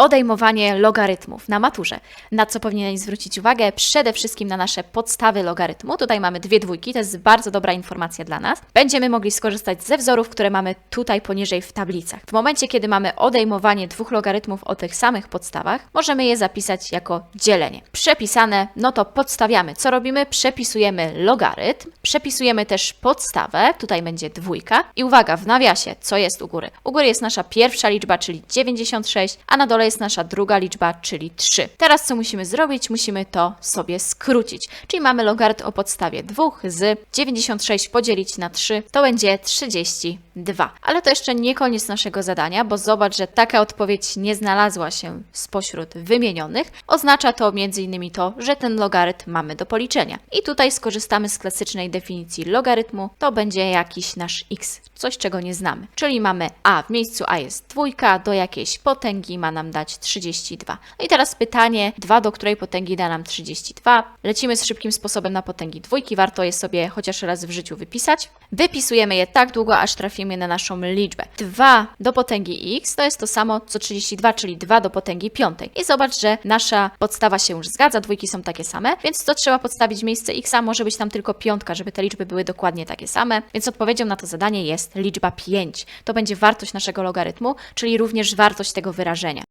odejmowanie logarytmów na maturze. Na co powinieneś zwrócić uwagę? Przede wszystkim na nasze podstawy logarytmu. Tutaj mamy dwie dwójki, to jest bardzo dobra informacja dla nas. Będziemy mogli skorzystać ze wzorów, które mamy tutaj poniżej w tablicach. W momencie, kiedy mamy odejmowanie dwóch logarytmów o tych samych podstawach, możemy je zapisać jako dzielenie. Przepisane, no to podstawiamy. Co robimy? Przepisujemy logarytm, przepisujemy też podstawę, tutaj będzie dwójka i uwaga, w nawiasie, co jest u góry? U góry jest nasza pierwsza liczba, czyli 96, a na dole jest nasza druga liczba, czyli 3. Teraz co musimy zrobić? Musimy to sobie skrócić, czyli mamy logarytm o podstawie 2 z 96 podzielić na 3, to będzie 32. Ale to jeszcze nie koniec naszego zadania, bo zobacz, że taka odpowiedź nie znalazła się spośród wymienionych. Oznacza to m.in. to, że ten logarytm mamy do policzenia. I tutaj skorzystamy z klasycznej definicji logarytmu, to będzie jakiś nasz x, coś czego nie znamy. Czyli mamy a, w miejscu a jest dwójka, do jakiejś potęgi ma nam dać 32. No i teraz pytanie, 2 do której potęgi da nam 32? Lecimy z szybkim sposobem na potęgi dwójki, warto je sobie chociaż raz w życiu wypisać. Wypisujemy je tak długo, aż trafimy na naszą liczbę. 2 do potęgi x to jest to samo co 32, czyli 2 do potęgi piątej. I zobacz, że nasza podstawa się już zgadza, dwójki są takie same, więc co trzeba podstawić miejsce x, może być tam tylko piątka, żeby te liczby były dokładnie takie same. Więc odpowiedzią na to zadanie jest liczba 5. To będzie wartość naszego logarytmu, czyli również wartość tego wyrażenia.